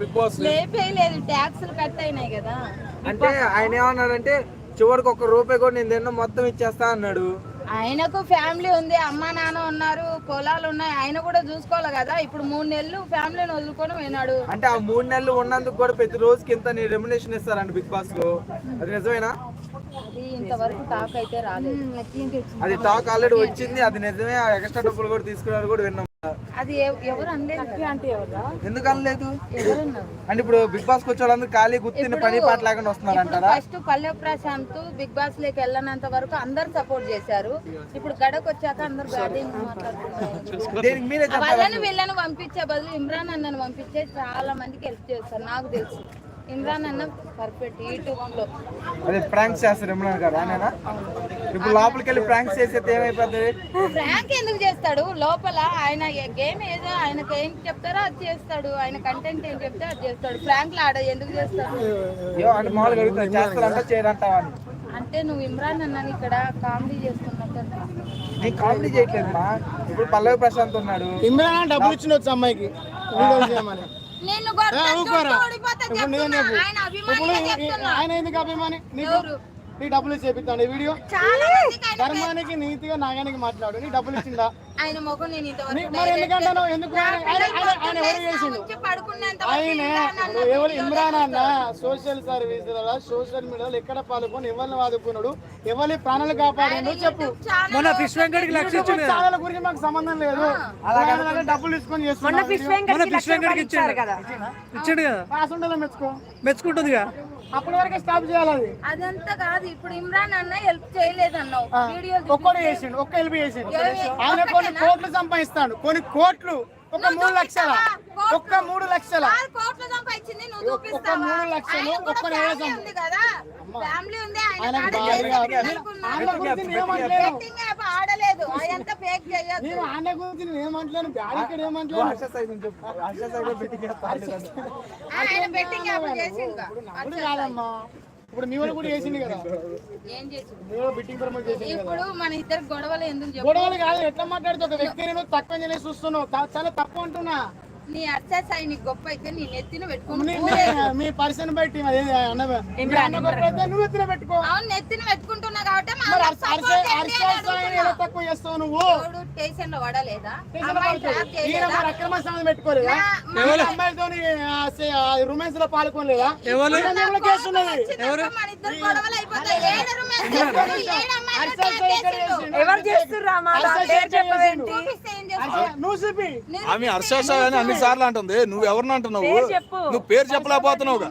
Big boss. లేపేయలేదు ట్యాక్సులు cut అయినాయి కదా. అంటే ఆయన ఏమన్నాడంటే చివరికి ఒక రూపాయి కూడా నేను తిన్న మొత్తం ఇచ్చేస్తా అన్నాడు. ఆయనకు ఫ్యామిలీ ఉంది అమ్మ నాన్న ఉన్నారు పొలాలు ఉన్నాయి ఆయన కూడా చూసుకోవాలి కదా. ఇప్పుడు మూడు నెలలు ఫ్యామిలీని వదులుకొని పోయినాడు. అంటే ఆ మూడు నెలలు ఉన్నందుకు కూడా ప్రతి రోజుకి ఇంత రెమ్యునేషన్ ఇస్తారండి బిగ్ బాస్లో? అది నిజమేనా? అది ఇంతవరకు టాక్ అయితే రాలేదు. అది టాక్ ఆల్రెడీ వచ్చింది అది నిజమే ఆ ఎక్స్ట్రా డబ్బులు కూడా తీసుకున్నారు కూడా విన్నాం. అది ఎవ- ఎవరు అనలేదు అంటే ఎవరా? ఎందుకు అనలేదు? ఎవరన్నారు? అంటే ఇప్పుడు బిగ్ బాస్ వచ్చే వాళ్ళందరూ ఖాళీ గుర్తిని పని పాట లేకుండా వస్తున్నారు అంటారా ఫస్ట్ పల్లె ప్రశాంత్ బిగ్ బాస్ లేకి వెళ్ళనంత వరకు అందరు సపోర్ట్ చేశారు. ఇప్పుడు గడకు వచ్చాక అందరు వాళ్ళని వీళ్ళని పంపించే బదులు ఇమ్రాన్ అన్నను పంపించే చాలా మందికి హెల్ప్ చేస్తారు నాకు తెలుసు. ఇమ్రాన్ అన్న పర్ఫెక్ట్ యూట్యూబ్లో. అదే ప్రాంక్స్ చేస్తారు ఇమ్రాన్ గారు ఆయనేనా ఇప్పుడు లోపలికి వెళ్ళి ప్రాంక్స్ చేసేది ఏమైపోతుంది ఫ్రాంక్ ఎందుకు చేస్తాడు? లోపల ఆయన గేమ్ ఏదో ఆయనకి ఏం చెప్తారో అది చేస్తాడు. ఆయన కంటెంట్ ఏం చెప్తే అది చేస్తాడు. ఫ్రాంక్ ఆడ ఎందుకు చేస్తాడు అంటే మామూలుగా అడుగుతాను చేస్తారంట చేయరంటావా అని. అంటే నువ్వు ఇమ్రాన్ అన్నని ఇక్కడ కామెడీ చేస్తున్నట్టు నేను కామెడీ చేయట్లేదు ఇప్పుడు పల్లవి ప్రశాంత్ ఉన్నాడు. ఇమ్రాన్ డబ్బులు ఇచ్చిన వచ్చి అమ్మాయికి. నేను. ఆయన ఎందుకు అభిమాని నీకు? నీ డబ్బులు చేపిస్తాను వీడియో. ధర్మానికి నీతిగా నాగానికి మాట్లాడు. నీ డబ్బులు ఇచ్చిందా? ఆయన మొఖం నేను నీ- ఇంతవరకు మరి ఎందుకంటావు ఎందుకు ఆయన ఎవరు చేసిండు? ఆయనే. ఇమ్రాన్ అన్న ఇప్పుడు ఎవరు ఇమ్రాన్ అన్న? సోషల్ సర్వీసులలో సోషల్ మీడియాలో ఎక్కడ పాల్గొని ఎవరిని వాదుకున్నాడు? ఎవరి ప్రాణాలు కాపాడాడు? చెప్పు. మొన్న ఫిష్ వెంకట్కి లక్ష గురించి మాకు సంబంధం లేదు. అలాగే. డబ్బులు తీసుకొని చేస్తున్నా మొన్న ఫిష్ వెంకట్కి ఇచ్చాడు. కదా. ఇచ్చాడు కదా. మెచ్చుకో. మెచ్చుకుంటుందిగా. అప్పటి వరకే స్టాప్ చేయాలి అది. అదంతా కాదు ఇప్పుడు ఇమ్రాన్ అన్న హెల్ప్ చేయలేదు అన్నావు ఒక్కడు చేసిండు ఒక్క ఎల్పి చేసిండు. ఆయన కొన్ని కోట్లు సంపాదిస్తాడు కొన్ని కోట్లు ఒక మూడు లక్షల. ఒక్క మూడు లక్షల. నువ్వు చూపిస్తావా? మూడు లక్షలు, ఒక్క నెల బెట్టింగ్ యాప్ ఆడలేదు. నేను గురించి నేను ఏమంటలేను బ్యాడ్ ఇక్కడ ఏమంటలేను. హర్ష సైడ్ చెప్పు. హర్ష సైడ్లో పెట్టి చేస్తాను ఆయన బెట్టింగ్ యాప్ చేసిండు. ఇప్పుడు కాదమ్మా. ఇప్పుడు మీ కూడా చేసింది కదా. ఇప్పుడు మన ఇద్దరు గొడవలు ఎందుకు గొడవలు కాదు ఎట్లా మాట్లాడుతూ ఒక వ్యక్తిని నువ్వు తక్కువ చేసి చూస్తున్నావు. చాలా తక్కువ అంటున్నా. నీ అర్చస్ అయి నీకు గొప్ప అయితే నీ నెత్తిన పెట్టుకుని మీ పర్సన్ బట్టి నువ్వు ఎత్తున పెట్టుకో. అవును నెత్తిన పెట్టుకుంటున్నా కాబట్టి తక్కువ చేస్తావు నువ్వు? ఎవడు స్టేషన్లో పడలేదా అక్రమ సంబంధం పెట్టుకోలేదా? అమ్మాయితో రొమాన్స్లో పాల్గొనలేదా? ఎవరు? కేసు ఉన్నది చేస్తుర్రా ఆమె హర్షాష అని అన్ని సార్లు అంటుంది. నువ్వు ఎవరిని అంటున్నావు. నువ్వు పేరు చెప్పలేకపోతున్నావుగా.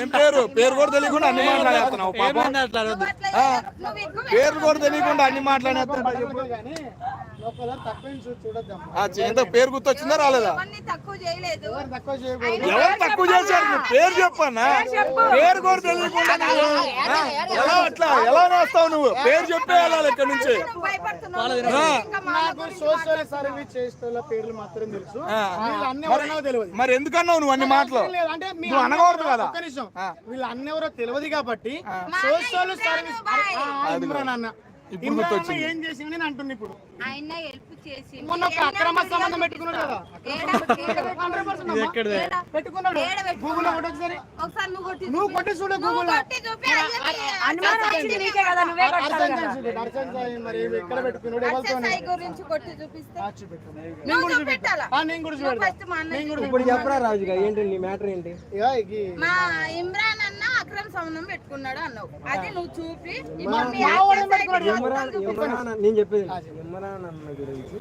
ఏం పేరు? పేరు కూడా తెలియకుండా అన్ని మాట్లాడేస్తున్నావు పేరు కూడా తెలియకుండా అన్ని మాట్లాడేస్తున్నావు. ఎంత పేరు గుర్తొచ్చిందా రాలేదా? ఎవరిని తక్కువ చేయలేదు. ఎవరు తక్కువ చేయకూడదు. ఎవరు తక్కువ చేశారు? నువ్వు పేరు చెప్పన్నా? పేరు కూడా తెలియకుండా ఎలా అట్లా? ఎలా నేస్తావు నువ్వు? పేరు చెప్పే వెళ్ళాలి ఇక్కడ నుంచి. మరి ఎందుకన్నావు నువ్వు అన్ని మాటలు? లేదు, అంటే మీ నువ్వు అనకూడదు కదా. వీళ్ళు అన్న ఎవరో తెలియదు కాబట్టి సోషల్ సర్వీస్ అన్న. ఇప్పుడు. ఏం చేసింది నేను అంటున్నా ఇప్పుడు? ఆయన హెల్ప్ చేసి మొన్న ఒక అక్రమ సంబంధం పెట్టుకున్నాడు కదా. పెట్టుకున్నాడు? గూగుల్లో కొట్టు ఒకసారి ఒకసారి నువ్వు కొట్టి నువ్వు కొట్టి చూడు నువ్వు గూగుల్ కొట్టి చూపి అయ్యకి అనుమానం వచ్చింది నీకే కదా నువ్వే అర్చన్ చూడు అర్చన్ సాయి మరి ఎక్కడ పెట్టుకున్నాడు? ఎవరితో సాయి గురించి కొట్టి చూపిస్తే. చూపెట్టు నువ్వు నేను కూడా. చూపెట్టాలా? చూపెట్టు ఆ, నేను కూడా నువ్వు చూపెడతా. ఫస్ట్ మా అన్నకి నేను కూడా ఇప్పుడు చెప్పరా రాజుగా? ఏంటి నీ మ్యాటర్ ఏంటి? మా ఇమ్రాన్ సంబంధం పెట్టుకున్నాడు అన్నావు. అది నువ్వు చూపి నేను చెప్పేది ఇమ్రాన్ అన్న గురించి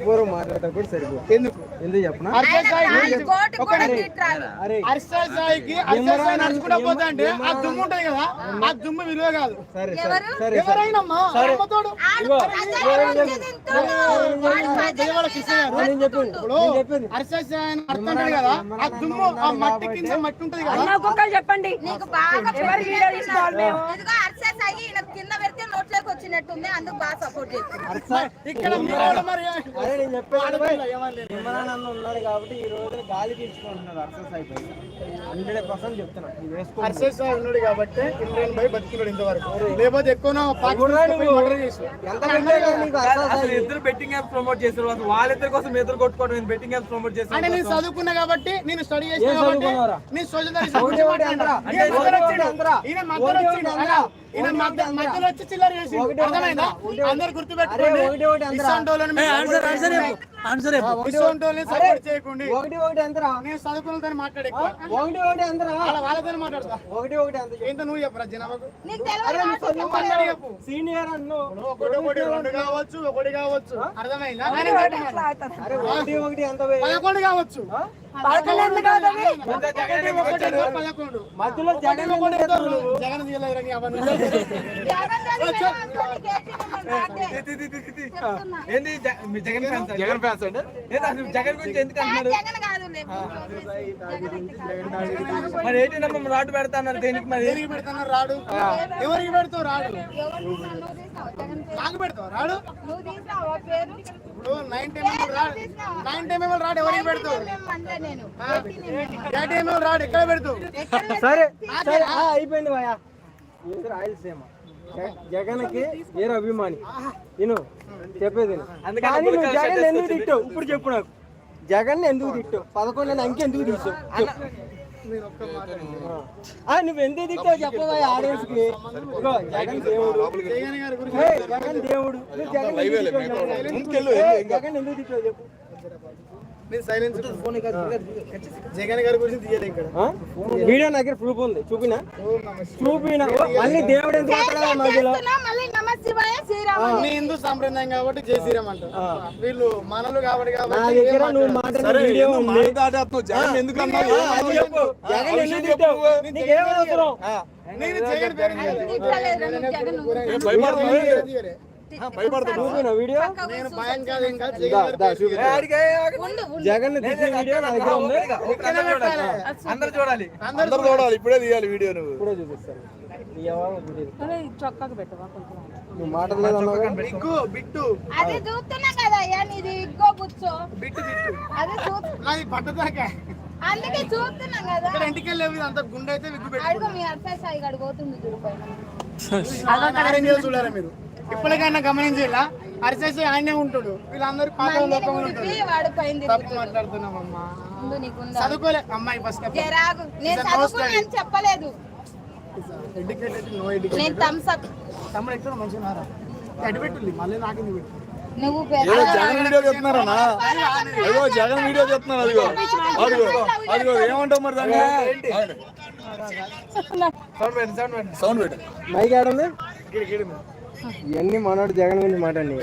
ఎవ్వరు మాట్లాడటం కూడా సరిపోదు. ఎందుకు? ఎందుకు చెప్పనా? అర్చన్ సాయి ఆయన గురించి కోర్టు కూడా తిట్టాలి. అరే అర్షద్ సాయికి అర్షద్ సాయి నడుచుకుంటా పోతా అంటే ఆ దుమ్ము ఉంటది కదా ఆ దుమ్ము విలువ కాదు. సరే సరే ఎవరు? సరే సరే. ఎవరైనా అమ్మతోడు. ఆడు ప్రజల నుంచి తింటున్నాడు. వాడు ప్రజల దేవాల నుంచి కృష్ణ గారు నేను చెప్పింది. నేను చెప్పింది. అర్షద్ సాయి అని అర్థం ఉంటది కదా ఆ దుమ్ము ఆ మట్టి కింద మట్టి ఉంటది కదా. అన్న ఒక్కొక్కరు చెప్పండి. నీకు కింద పెడితే నోట్లోకి వచ్చినట్టుంది అందుకు బాగా సపోర్ట్ ఉన్నాడు కాబట్టి ఈ రోజు గాలి పీల్చుకుంటున్నాడు అర్సెస్ అయిపోయి హండ్రెడ్ పర్సెంట్ ఉన్నాడు కాబట్టి ఇమ్రాన్ భాయ్ బతికినాడు ఇంతవరకు. లేకపోతే ఎక్కువ ఇద్దరు బెట్టింగ్ ప్రమోట్ వాళ్ళిద్దరి కోసం ఇద్దరు కొట్టుకోవడం బెట్టింగ్ యాప్స్ ప్రమోట్ నేను చదువుకున్నా కాబట్టి నేను స్టడీ చేసిన ఏం కాబట్టి చదువుకున్నావురా? నేను సోషల్ మధ్యలో వచ్చి చిల్లర చేసి అర్థమైందా? అందరా? ఒకటి ఒకటి- అందరు అరే గుర్తుపెట్టుకోండి ఆన్సర్ ఒకటి ఒకటి ఒకటి ఎంతరా? నేను చదువుకున్నతో మాట్లాడే ఒకటి ఒకటి ఎంతరా? వాళ్ళతో మాట్లాడతా. ఒకటి ఒకటి ఎంత ఏంటో నువ్వు చెప్పరా జనాభాకు. సీనియర్ అన్ను. ఒకటి ఒకటి రెండు కావచ్చు ఒకటి కావచ్చు. అర్థమైందా? ఒకటి ఒకటి ఎంత వే? పదకొండు కావచ్చు. మధ్యలో జగన్? జగన్. జగన్ జగన్ ఫ్యాన్స్ జగన్ అసలు జగన్ గురించి ఎందుకు అంటున్నారు జగన్ కాదు మరి ఏంటి రాటు పెడతాన్నారు దేనికి మరి? దేనికి పెడుతున్నారు రాడు? ఎవరికి పెడతావు రాడు? జగన్ నాకు పెడతావు రాడు? ఇప్పుడు నైన్ టైం రాడు. నైన్ టైం రాడు ఎవరికి పెడతావు? ఎయిట్ టైం రాడు ఎక్కడ పెడతావు? సరే అయిపోయింది భయ ఏంటి రాయలసీమ. జగ- జగన్కి వేరే అభిమాని. నేను చెప్పేది కానీ నువ్వు జగన్ ఎందుకు. తిట్టావు? ఇప్పుడు చెప్పు నాకు. జగన్ ఎందుకు తిట్టావు? పదకొండు అంకె ఎందుకు తీసావు? నువ్వు ఎందుకు తిట్టావు చెప్పవా ఆడియన్స్కి జగన్ దేవుడు. జగన్ దేవుడు. జగన్ ఎందుకు తిట్టావు చెప్పు. జగన్ గారి గురించి ఇక్కడ? వీడియో నా దగ్గర ప్రూఫ్ ఉంది. చూపినా. చూపినా? మళ్ళీ దేవుడు మధ్యలో? నీ హిందూ సాంప్రదాయం కాబట్టి జై శ్రీరామ్ అంటారు. వీళ్ళు మనలు కాబట్టి నా కాబట్టి జగన్ వీడియో నా దగ్గర ఉంది. అందరూ చూడాలి. అందరూ చూడాలి. ఇప్పుడే తీయాలి వీడియో నువ్వు. ఇప్పుడే చూపిస్తాను బిట్టు. అదే చూస్తున్నా కదా అయ్యా నీది ఇగ్గో బిట్టు బిట్టు. అదే పట్టదాకా. అందుకే చూస్తున్నాం కదా. ఇక్కడ ఇంటికి వెళ్ళేది అంత గుండె అయితే విగ్గు పెట్టు అడుగు మీ అర్థాయి సాయి అడుగుతుంది చూడాలి మీరు? ఇప్పటికైనా గమనించేలా. అరిసేసి ఆయనే ఉంటాడు. వీళ్ళందరూ పాప లోకంలో ఉంటాడు తప్పు. మాట్లాడుతున్నామమ్మా. చదువుకోలే. అమ్మాయి ఫస్ట్ నేను చెప్పలేదు. ఎడ్యుకేటెడ్ నో ఎడ్యుకేటెడ్ నేను థమ్స్ అప్ తమ్ముడు ఎక్కడ మంచిగా నారా పెట్టు నువ్వు జగన్ వీడియో చెప్తున్నారనా అదిగో జగన్ వీడియో చెప్తున్నారు? అదిగో. అదిగో. అదిగో. ఏమంటావు మరి దాన్ని? సౌండ్ పెట్టండి సౌండ్ పెట్టండి సౌండ్ పెట్టు. మైక్ ఆడుంది? ఇవన్నీ మనోడు జగన్ గురించి మాట్లాడి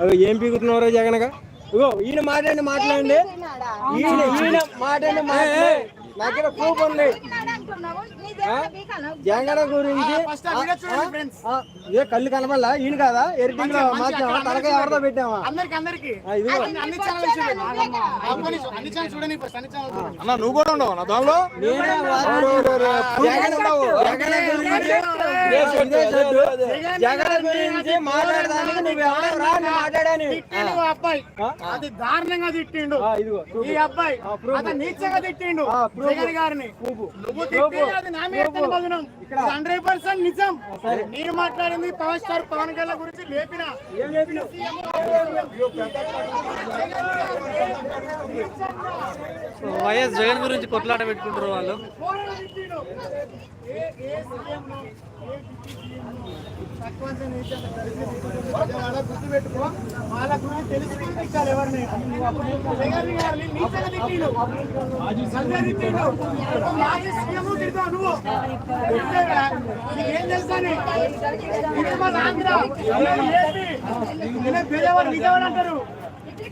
అవి ఏం పీకుతున్నారో జగన్గా ఇగో ఈయన మాట్లాడి మాట్లాడండి. ఈయన ఈయన మాట్లాడి దగ్గర ప్రూఫ్ ఉంది. జగన్ గురించి ఫస్ట్ ఆ వీడియో చూడండి ఫ్రెండ్స్ ఆ, ఏ కళ్ళు కనబడలా? ఈయన కాదా? ఎడిటింగ్లో మార్చామా తలకాయ ఎవరితో పెట్టామా అన్ని నువ్వు కూడా ఉండవు? నా జగన్ గురించి మాట్లాడడానికి నువ్వు ఎవరు రా? మాట్లాడాను. అబ్బాయి. అది దారుణంగా తిట్టిండు. ఈ అబ్బాయి. అతను నీచంగా తిట్టిండు. జగన్ గారిని. నువ్వు హండ్రెడ్ పర్సెంట్ నిజం. నేను మాట్లాడింది పవర్ స్టార్ పవన్ కళ్యాణ్ గురించి లేపిన? వైఎస్ జగన్ గురించి కొట్లాట పెట్టుకుంటారు వాళ్ళు. గురించి తెలుసుకుని తిట్టాలి ఎవరిని. జగన్ గారిని మాజీ సీఎం తిడతావు నువ్వు? ఏం నీకేం మన ఆంధ్ర ఇది ఏపీ పేదవాడు నిజవాడు అంటారు.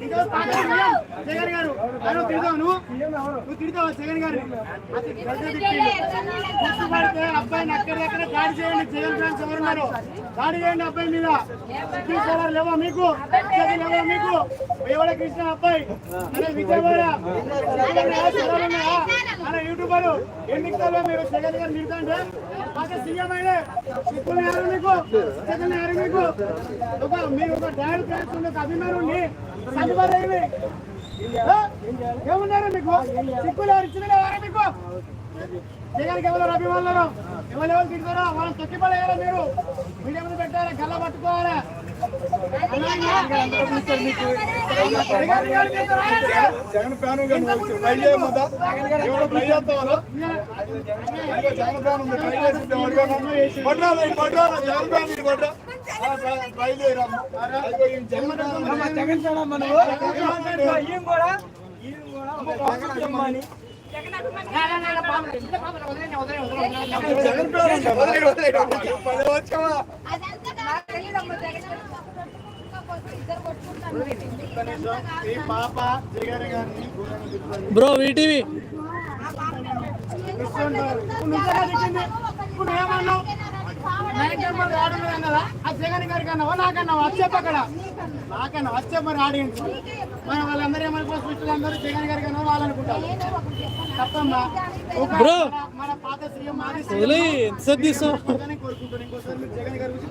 జగన్ గారు అను తిడతావు నువ్వు నువ్వు తిడతావా జగన్ గారు అది గద్దె తిట్టిండు గుర్తుపడితే అబ్బాయిని అక్కడెక్కడ దాడి చేయండి జగన్ ఫ్యాన్స్ ఎవరున్నారు దాడి చేయండి అబ్బాయి మీద సిటీ లేవా మీకు సిటీ లేవా మీకు విజయవాడ కృష్ణ అబ్బాయి అదే విజయవాడ సోలార్ మన యూట్యూబర్ ఎన్నికల్లో మీరు జగన్ గారు నిలుతుంటే మాకు సీఎం అయినా ఇప్పుడు ఎవరు మీకు ఎవరు మీకు ఒక మీరు ఒక డ్రైవర్ క్లాస్ ఒక అభిమానుని సరిపడేవి ఏమున్నారు మీకు? సిక్కులు ఎవరు ఇచ్చిన ఎవరా మీకు. జగన్కి ఎవరు అభిమానులు? ఎవరు ఎవరు తింటారో వాళ్ళని మీరు? మీడియా ముందు పెట్టాలి? గల్ల పట్టుకోవాలి? జగన్ ఫ్యాన్ ట్రై చేయమందా ఎవడో ట్రై చేస్తావాలో జగన్ ఫ్యాన్ ఉంది ట్రై చేసి పడ్రా పడ్రా జగన్ ఫ్యాన్ ఇది పడ్రా ట్రై చేయరా జగన్ ఫ్యాన్ ఈయన కూడా. Jagan Jagan bro VTV. ఇప్పుడు ఏమన్నావు అన్నదా? ఆ జగన్ గారికి అన్నావా? నాకన్నావా? వచ్చేపు అక్కడ. నాకన్నా వచ్చే మరి ఆడియన్స్ మరి వాళ్ళందరూ అందరూ జగన్ గారికి అన్నా వాళ్ళు అనుకుంటారు. తప్పమ్మా. మన- పాత సీఎం మాది కోరుకుంటాను ఇంకోసారి మీరు జగన్ గారి గురించి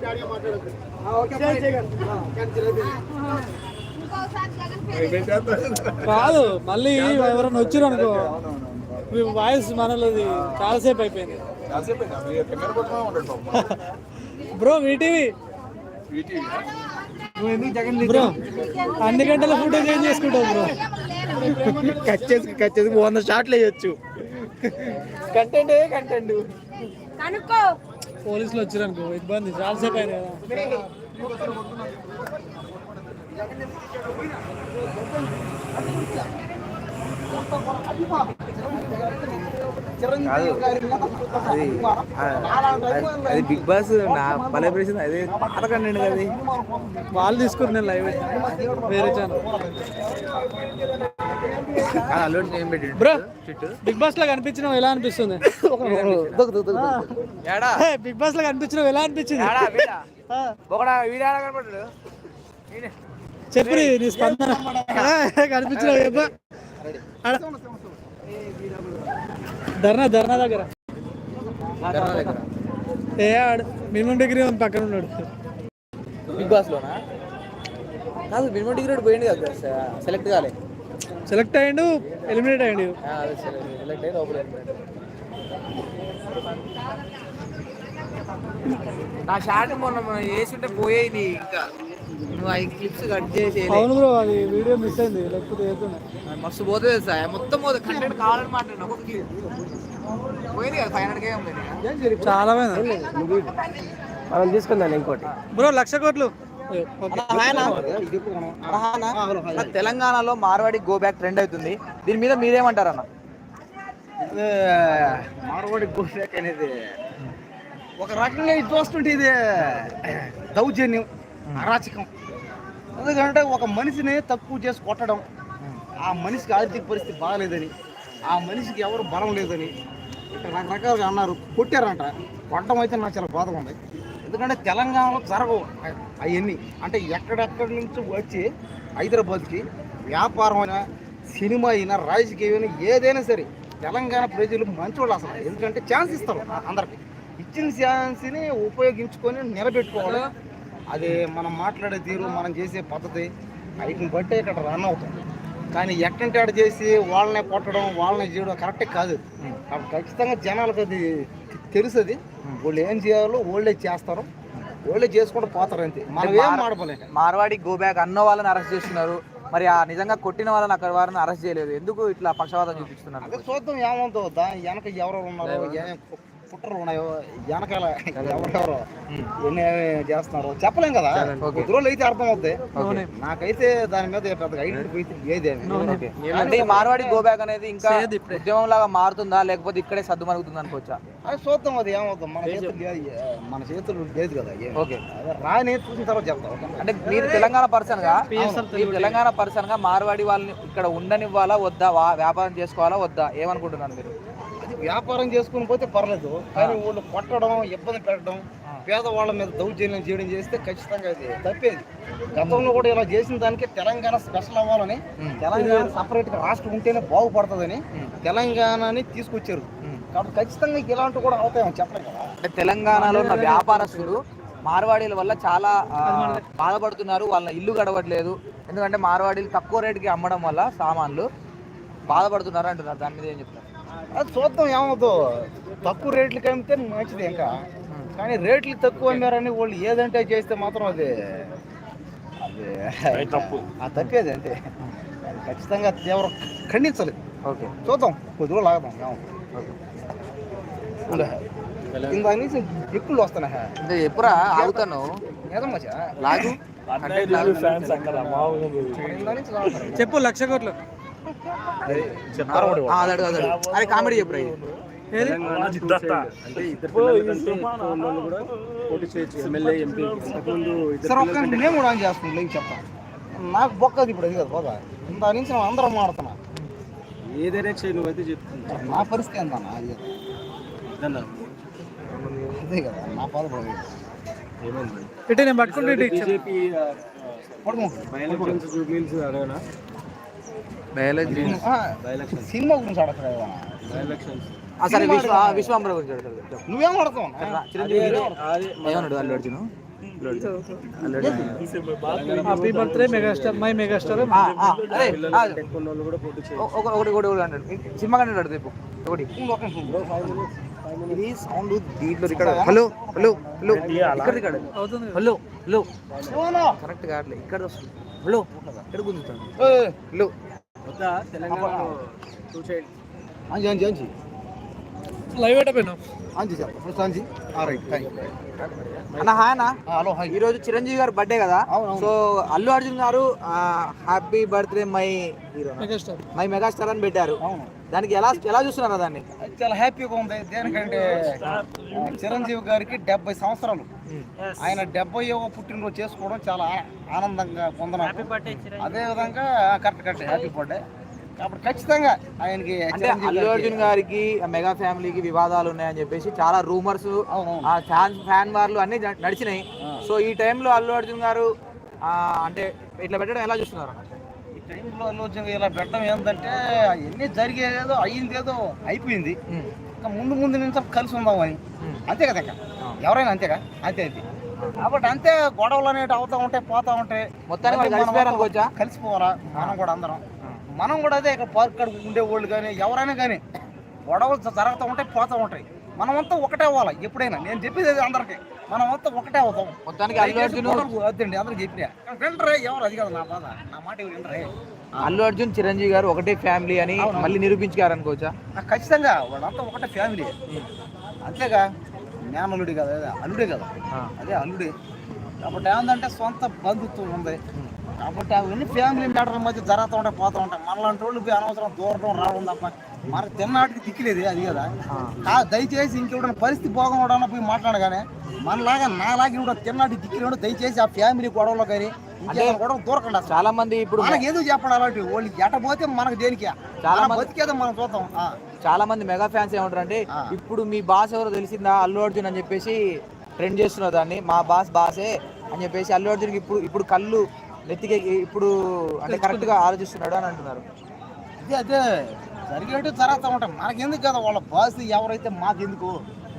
జగన్. కాదు మళ్ళీ ఎవరైనా వచ్చారు అనుకో. మీ వాయిస్ మనలోది చాలాసేపు అయిపోయింది. బ్రో వీటీవీ నువ్వు ఎందుకు జగన్ బ్రో అన్ని గంటల ఫుటేజ్ ఏం చేసుకుంటావు బ్రో? కట్ చేసి కట్ చేసి వంద షాట్లు వేయొచ్చు. Content content. కనుక్కో. పోలీసులు వచ్చారు అనుకో ఇబ్బంది చాలాసేపు కదా అది అది బిగ్ బాస్ నా భలే ప్రశ్న అదే కంటెంట్ అది. వాళ్ళు తీసుకుని నేను లైవ్ వేరే ఛానల్ బ్రో బిగ్ బాస్లో కనిపించినావు ఎలా అనిపిస్తుంది? బిగ్ బాస్లో కనిపించినావు ఎలా అనిపించింది? చెప్పు నీ- నీ స్పందన. ఆడ. ధర్నా ధర్నా దగ్గర. ఏ ఆడు మినిమం డిగ్రీ ఉంది పక్కన ఉన్నాడు. బిగ్ బాస్ లోనా? కాదు మినిమం డిగ్రీ పోయింది కదా సెలెక్ట్ కాలే. సెలెక్ట్ అయ్యిండు ఎలిమినేట్ అయ్యిండు. సెలెక్ట్ అయ్యి లోపల నా షార్ట్ మొన్న మనం వేసుంటే పోయేది ఇంకా. క్లిప్స్ కట్ చేసి అవును బ్రో అది వీడియో మిస్ అయింది లేకపోతే మస్తు పోతుంది సార్ మొత్తం పోతుంది కంటెంట్ కావాలని మాట్లాడిన ఒక క్లిప్ పోయింది కదా ఫైవ్ హండ్రెడ్ కే ఉంది చాలా పోయింది. మనం తీసుకుందాం ఇంకోటి. బ్రో లక్ష కోట్లు. తెలంగాణలో మార్వాడి గో బ్యాక్ ట్రెండ్ అవుతుంది. దీని మీద మీరేమంటారు అన్న మార్వాడి గోశాఖ అనేది ఒక రకంగా ఇది చూస్తుంటే ఇది దౌర్జన్యం. అరాచకం. ఎందుకంటే ఒక మనిషిని తక్కువ చేసి కొట్టడం ఆ మనిషికి ఆర్థిక పరిస్థితి బాగాలేదని ఆ మనిషికి ఎవరు బలం లేదని ఇట్లా రకరకాలుగా అన్నారు. కొట్టారంట. కొట్టడం అయితే నాకు చాలా బాధగా ఉంది. ఎందుకంటే తెలంగాణలో జరగవు అవన్నీ. అంటే ఎక్కడెక్కడి నుంచి వచ్చి హైదరాబాద్కి వ్యాపారం అయినా సినిమా అయినా రాజకీయం అయినా ఏదైనా సరే తెలంగాణ ప్రజలు మంచోళ్ళు అసలు. ఎందుకంటే ఛాన్స్ ఇస్తారు అందరికి. ఇచ్చిన ఛాన్స్ని ఉపయోగించుకొని నిలబెట్టుకోవాలి. అది మనం మాట్లాడే తీరు మనం చేసే పద్ధతి వీటిని బట్టే ఇక్కడ రన్ అవుతుంది. కానీ ఆడ చేసి వాళ్ళనే కొట్టడం వాళ్ళని చేయడం కరెక్టే కాదు. ఖచ్చితంగా జనాలకు అది తెలుసు అది వాళ్ళు ఏం చేయాలో వాళ్ళే చేస్తారు. వాళ్ళే చేసుకుంటూ పోతారు అంతే. మనం ఏం మాడపలేక మార్వాడి గో బ్యాక్ అన్న వాళ్ళని అరెస్ట్ చేస్తున్నారు. మరి ఆ నిజంగా కొట్టిన వాళ్ళని అక్కడ వారిని అరెస్ట్ చేయలేదు. ఎందుకు ఇట్లా పక్షవాతం చూపిస్తున్నారు? చూద్దాం ఏమవుతుందో దాని వెనక ఎవరెవరు ఉన్నారో కుట్రలు ఉన్నాయో వెనకాల ఎవరెవరో ఎన్ని చేస్తున్నారో చెప్పలేం కదా? కొద్ది రోజులు అయితే అర్థం అవుతాయి నాకైతే దాని మీద పెద్దగా ఐడెంటిఫై అంటే ఈ మార్వాడి గో బ్యాక్ అనేది ఇంకా ఉద్యమం లాగా మారుతుందా? లేకపోతే ఇక్కడే సర్దు మరుగుతుంది అనుకోవచ్చా? అది చూద్దాం అది ఏమవుతాం మన చేతులు లేదు. మన చేతులు లేదు కదా ఏం. ఓకే. అదే రాని చూసిన తర్వాత చెప్తాం. అంటే మీరు తెలంగాణ పర్సన్గా? మీరు తెలంగాణ పర్సన్గా మార్వాడి వాళ్ళని ఇక్కడ ఉండనివ్వాలా వద్దా? వా- వ్యాపారం చేసుకోవాలా వద్దా? ఏమనుకుంటున్నారు మీరు? వ్యాపారం చేసుకుని పోతే పర్లేదు కానీ వాళ్ళు కొట్టడం ఇబ్బంది పెట్టడం పేదవాళ్ళ మీద దౌర్జన్యం చేయడం చేస్తే ఖచ్చితంగా అది తప్పేది. గతంలో కూడా ఇలా చేసిన దానికి తెలంగాణ స్పెషల్ అవ్వాలని తెలంగాణ సపరేట్గా రాష్ట్రం ఉంటేనే బాగుపడుతుందని తెలంగాణని తీసుకొచ్చారు. కాబట్టి ఖచ్చితంగా ఇలాంటివి కూడా అవుతాయని చెప్పలేదు కదా. అంటే తెలంగాణలో ఉన్న వ్యాపారస్తులు మార్వాడీల వల్ల చాలా బాధపడుతున్నారు వాళ్ళ ఇల్లు గడవట్లేదు. ఎందుకంటే మార్వాడీలు తక్కువ రేటుకి అమ్మడం వల్ల సామాన్లు బాధపడుతున్నారు అంటున్నారు. దాని మీద ఏం చెప్తారు? అది చూద్దాం ఏమవుతుందో. తక్కువ రేట్లకి అమ్మితే మంచిది ఇంకా. కానీ రేట్లు తక్కువ అమ్మారని వాళ్ళు ఏదంటే చేస్తే మాత్రం అది అది తప్పు. ఆ తప్పేది అంతే. ఖచ్చితంగా తీవ్ర ఖండించాలి. ఓకే. చూద్దాం. కొద్ది రోజులు ఆగదాం. ఏమవుతుంది. ఇందాక నుంచి ఎక్కువ వస్తున్నాయి. అంటే ఎప్పుడా ఆగుతాను? ఏదమ్మా? లాగు. చెప్పు లక్ష కోట్లు. ఆ, అదడు అదడు. అరే కామెడీ చెప్పురా అంటే ఇద్దరు కూడా పోటీ చేయొచ్చు ఎమ్మెల్యే ఎంపీ. ఇంతకుముందు ఇద్దరు సరే ఒక్క నేను కూడా ఆన్ చేస్తాను లేక చెప్తాను నాకు బొక్కది ఇప్పుడు అది కదా ఇంత నుంచి నేను అందరం మాడుతున్నా. ఏదైనా చేయి నువ్వైతే చెప్తున్నా నా పరిస్థితి ఏందన్నా అది. అదే కదా నా బాధపడదు ఏమైంది? నేను పట్టుకుంటే. బీజేపీ జూబ్లీస్ అడగనా? సినిమా గురించి అడగలేదు బై ఎలక్షన్స్ ఆ, సరే విశ్వ ఆ, విశ్వాంబర గురించి అడుగుతాడు. చెప్పు. నువ్వేం అడతావు చిరంజీవి గారు. అది ఏమన్నాడు? Allu Arjun? Happy birthday megastar my megastar ఒకటి ఒకటి ఒకటి సినిమా రేపు ఒకటి. ఇది సౌండ్ దీంట్లో ఇక్కడ హలో హలో హలో. ఇక్కడ ఇక్కడ హలో హలో. కరెక్ట్ కావట్లేదు ఇక్కడ వస్తుంది. హలో ఇక్కడ గుంజుతాను. హలో. వద్దా తెలంగాణలో two side Anji Anji Anji live పెట్టపోయినా Anji చెప్ప. First Anji right. థ్యాంక్ అన్న హాయ్ అన్న. Hello hi. ఈ రోజు చిరంజీవి గారు బర్త్డే కదా. So Allu Arjun garu happy birthday my hero my megastar అని పెట్టారు. అవును. దానికి ఎలా ఎలా చూస్తున్నారా దాన్ని? చాలా హ్యాపీగా ఉంది. దేనికంటే చిరంజీవి గారికి డెబ్బై సంవత్సరాలు. ఆయన డెబ్బై పుట్టినరోజు చేసుకోవడం చాలా ఆనందంగా పొందడం అదే విధంగా కరెక్ట్ కరెక్ట్ హ్యాపీ బర్త్డే కాబట్టి ఖచ్చితంగా ఆయనకి అల్లు అర్జున్ గారికి ఆ మెగా ఫ్యామిలీకి వివాదాలు ఉన్నాయని చెప్పేసి చాలా రూమర్స్ ఫ్యాన్ ఫ్యాన్ వార్లు అన్ని నడిచినాయి. సో ఈ టైంలో అల్లు అర్జున్ గారు ఆ, అంటే ఇట్లా పెట్టడం ఎలా చూస్తున్నారు? టైంలో అర్జున్ ఇలా పెట్టడం ఏంటంటే అవన్నీ జరిగేదేదో అయ్యింది ఏదో అయిపోయింది. ఇంకా ముందు ముందు నుంచి కలిసి ఉందామని అంతే కదా ఇంకా ఎవరైనా అంతేగా? అంతే అంతే కాబట్టి అంతే గొడవలు అనేవి అవుతా ఉంటాయి పోతా ఉంటాయి. మొత్తానికి వాళ్ళు మనం? కలిసిపోవాలా? మనం కూడా అందరం. మనం కూడా అదే ఇక్కడ పార్క్ కాడ ఉండేవాళ్ళు కానీ ఎవరైనా కానీ గొడవలు జరుగుతూ ఉంటాయి పోతూ ఉంటాయి. మనమంతా ఒకటే అవ్వాలి ఎప్పుడైనా. నేను చెప్పేది అది అందరికి. మనమంతా ఒకటే అవుతాం. మొత్తానికి అల్లు అర్జున్ వద్దండి అందరూ చెప్పినా. వినరే ఎవరు? అది కదా నా బాధ. నా మాట వినరే? అల్లు అర్జున్ చిరంజీవి గారు ఒకటే ఫ్యామిలీ అని మళ్ళీ నిరూపించారు అనుకోవచ్చా? నాకు ఖచ్చితంగా. వాళ్ళంతా ఒకటే ఫ్యామిలీ. అంతేగా మేనల్లుడి కదా అదే అల్లుడే కదా. అదే అల్లుడే. కాబట్టి ఏంటంటే సొంత బంధుత్వం ఉంది. కాబట్టి అవన్నీ ఫ్యామిలీ మ్యాటర్ మధ్య జరుగుతూ ఉంటాయి పోతూ ఉంటాయి. మనలాంటి వాళ్ళు అనవసరం దూరడం రావడం తప్ప మన తిన్నాటికి దిక్కులేదు అది కదా. దయచేసి ఇంకెవడన్నా పరిస్థితి బాగుండడం పోయి మాట్లాడగానే మనలాగా నాలాగా ఇవిడ తిన్నాటి దిక్కులేడు దయచేసి ఆ ఫ్యామిలీ గొడవలో కానీ గొడవ దూరకండి చాలా మంది ఇప్పుడు మనకి ఎందుకు చెప్పండి అలాంటి వాళ్ళు ఎట పోతే మనకు దేనికి? చాలా బతికేదో మనం చూద్దాం. చాలా మంది మెగా ఫ్యాన్స్ ఏమంటారు అంటే. ఇప్పుడు మీ బాస్ ఎవరో తెలిసిందా? అల్లు అర్జున్ అని చెప్పేసి ట్రెండ్ చేస్తున్నారు దాన్ని. మా బాస్ బాసే అని చెప్పేసి అల్లు అర్జున్కి ఇప్పుడు ఇప్పుడు కళ్ళు నెత్తికి ఇప్పుడు అంటే కరెక్ట్గా ఆలోచిస్తున్నాడు అని అంటున్నారు. అదే అదే. జరిగేటి జరుగుతూ ఉంటాయి మనకెందుకు కదా వాళ్ళ బాస్ ఎవరైతే మాకెందుకు?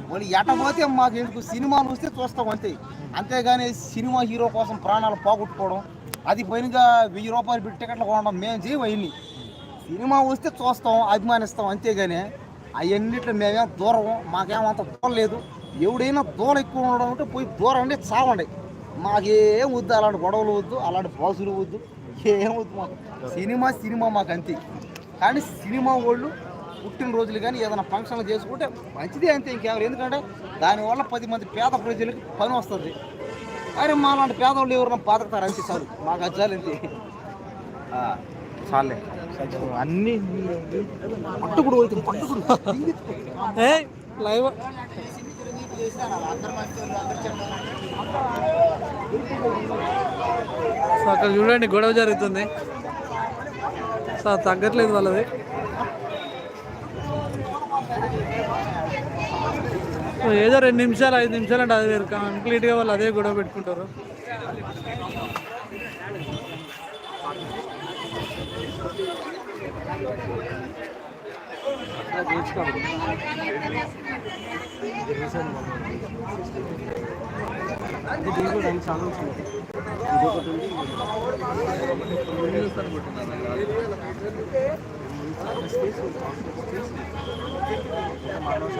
వాళ్ళు ఎట పోతే మాకెందుకు? సినిమాలు వస్తే చూస్తాం అంతే. అంతేగాని సినిమా హీరో కోసం ప్రాణాలు పోగొట్టుకోవడం అది పైనగా వెయ్యి రూపాయలు పెట్టి టికెట్లు కొనడం మేము చేయం అవన్నీ సినిమా వస్తే చూస్తాం అభిమానిస్తాం అంతేగాని అవన్నిట్లో మేమేం దూరం మాకేమంత దూరం లేదు. ఎవడైనా దూరం ఎక్కువ ఉండడం అంటే పోయి దూరం అంటే చావండి. మాకేం వద్దు అలాంటి గొడవలు వద్దు అలాంటి బాసులు వద్దు ఏం వద్దు మాకు. సినిమా సినిమా మాకు అంతే. కానీ సినిమా వాళ్ళు పుట్టినరోజులు కానీ ఏదైనా ఫంక్షన్లు చేసుకుంటే మంచిదే అంతే ఇంకెవరు. ఎందుకంటే దానివల్ల పది మంది పేద ప్రజలకు పని వస్తుంది. కానీ మా లాంటి పేదవాళ్ళు ఎవరైనా బతకతారు అంతే చాలు. మాకు అది చాలు అంతే. చాలే. అన్ని పట్టుకుడు పోతుంది పట్టుకుడు. లైవ్. సో అక్కడ చూడండి గొడవ జరుగుతుంది. సార్ తగ్గట్లేదు వాళ్ళది. ఏదో రెండు నిమిషాలు ఐదు నిమిషాలు అంటే అది వేరు. కంప్లీట్గా వాళ్ళు అదే గొడవ పెట్టుకుంటారు. మానవ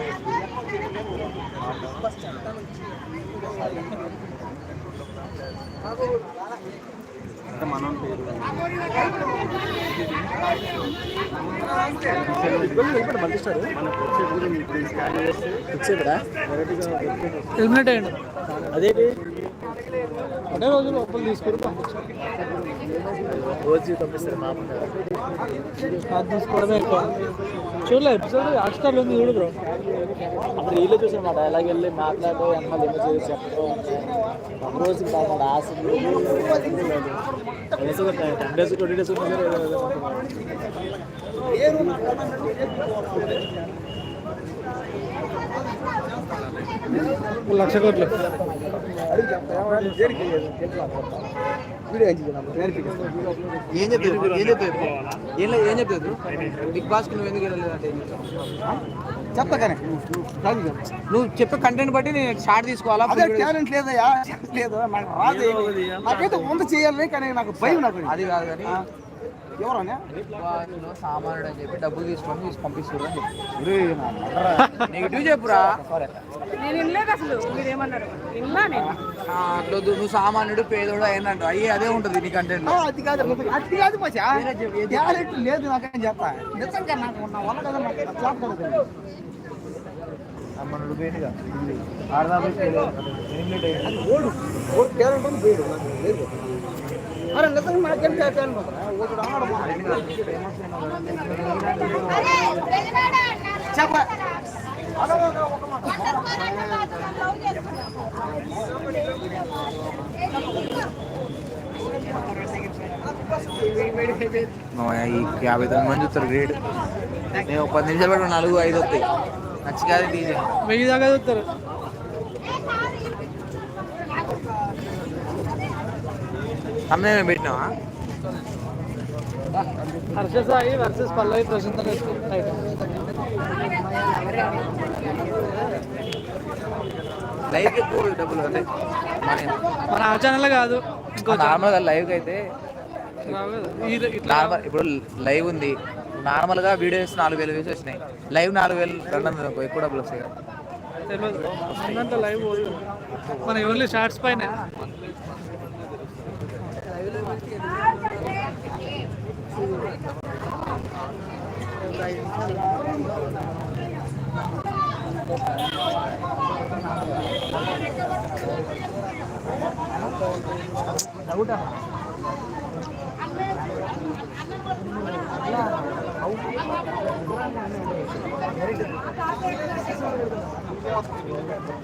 హెల్మెట్ అయ్యండి. అదేంటి? అదే రోజు లోపల తీసుకుని పంపించారు రోజు పంపిస్తారు మా అది తీసుకోవడమే ఎక్కువ. చూడలే ఎపిసోడ్ హాట్స్టార్లో ఉంది చూడు బ్రో. అప్పుడు వీళ్ళు చూసాను మాట ఎలాగ వెళ్ళి మాట్లాడో ఎమ్మెల్యే ఏమో చేసి చెప్పడం ఒక రోజుకి కాకుండా ఆశ ten days twenty days lakh కోట్లు. ఏం చెప్పారు ఏం చెప్పారు ఏం ఏం చెప్పారు బిగ్ నువ్వు ఎందుకు నువ్వు చెప్పే కంటెంట్ బట్టి నేను షార్ట్ తీసుకోవాలా టాలెంట్ లేదయ్యా లేదు నాకు రాదు నాకైతే వంద చేయాలి కానీ నాకు భయం నాకు అది కాదు కానీ ఎవరన్నా? అని చెప్పి డబ్బులు తీసుకొని తీసి పంపిస్తారు అని చెప్పి. నెగిటివ్ చెప్పురా. నేను వినలేదు అసలు. మీరు ఏమన్నారు? విన్నా నేను. ఆ, అట్లా వద్దు, నువ్వు సామాన్యుడు పేదోడు అయిందంట అయ్యి అదే ఉంటుంది నీ కంటెంట్ ఆ, అది కాదు అది కాదు టాలెంట్ లేదు నాకని చెప్పా నిజంగా నాకు నా వల్ల కదా నాకు మనోడు ఆడదాం ఓడు ఓడు లేదు. అరే నిజంగా నాకేం టాలెంట్ ఉందా ఓడు ఆడ చెప్ప ఈ యాభై తొమ్మిది మంది చూస్తారు గ్రేడ్ నేను ఒక పది నిమిషాలు పెట్టుకుని నాలుగు ఐదు వస్తాయి నచ్చి కాదు డీజే వెయ్యి దాకా చూస్తారు తమ్మే మేము పెట్టినావా? హర్ష సాయి వర్సెస్ పల్లవి ప్రశాంత్ లైవ్ ఎక్కువ డబ్బులు అంటే మన ఆ ఛానల్ కాదు. నార్మల్గా లైవ్ అయితే నార్మల్ ఇప్పుడు లైవ్ ఉంది. నార్మల్గా వీడియోస్ నాలుగు వేలు వేసి వచ్చినాయి. లైవ్ నాలుగు వేలు రెండు వందలు ఎక్కువ డబ్బులు వస్తాయి కదా. లైవ్ మన ఓన్లీ షార్ట్స్ పైన? డౌటా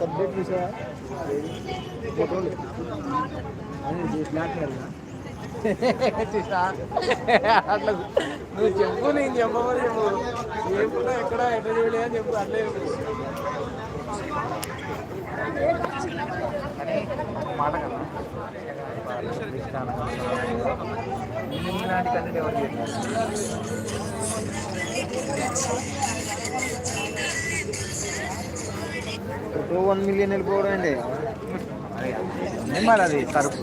तब्येत विषय आणि फ्लॅट అట్లా నువ్వు చెప్పు నేను చెప్పమని చెప్పు. చెప్పు ఎక్కడ ఎట్లా చేయలే అని చెప్పు అట్లే చెప్పు. మాట కదా. ఎవరు వన్ మిలియన్ వెళ్ళిపోవడం అండి మరి అది కరుపు?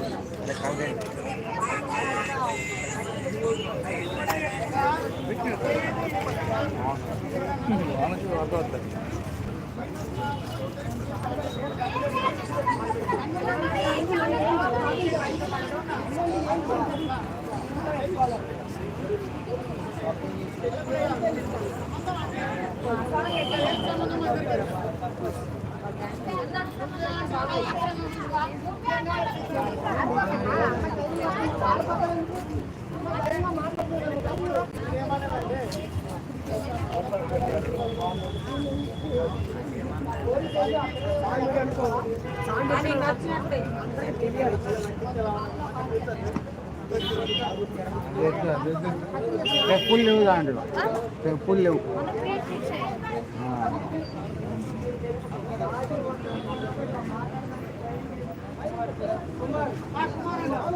ఎక్కడ సంబంధం ఫుల్ లేవు దాంట్లో ఫుల్ లేవు కుమార్ కుమార్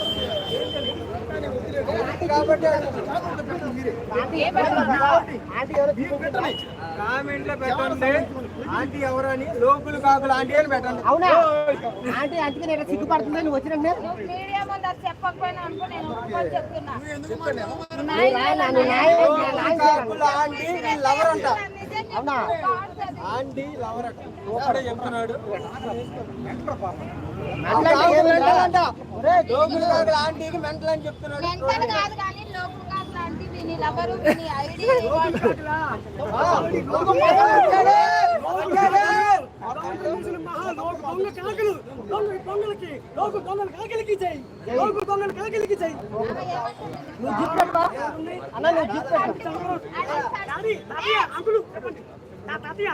కామెంట్లో పెట్టండి ఆంటీ ఎవరని లోకులు కాకులు ఆంటీ అని పెట్టండి అవునా? ఆంటీ అందుకే నేను సిగ్గుపడుతుందని నువ్వు మీడియా ముందు చెప్పకపోయినా అనుకో నేను చెప్తున్నా లోకులు కాకులు ఆంటీ వీళ్ళు లవర్ అంట. అవునా ఆంటీ లవర్ అంట. ఒకడే చెప్తున్నాడు అన్న నువ్వు జిప్ పెట్టు అదే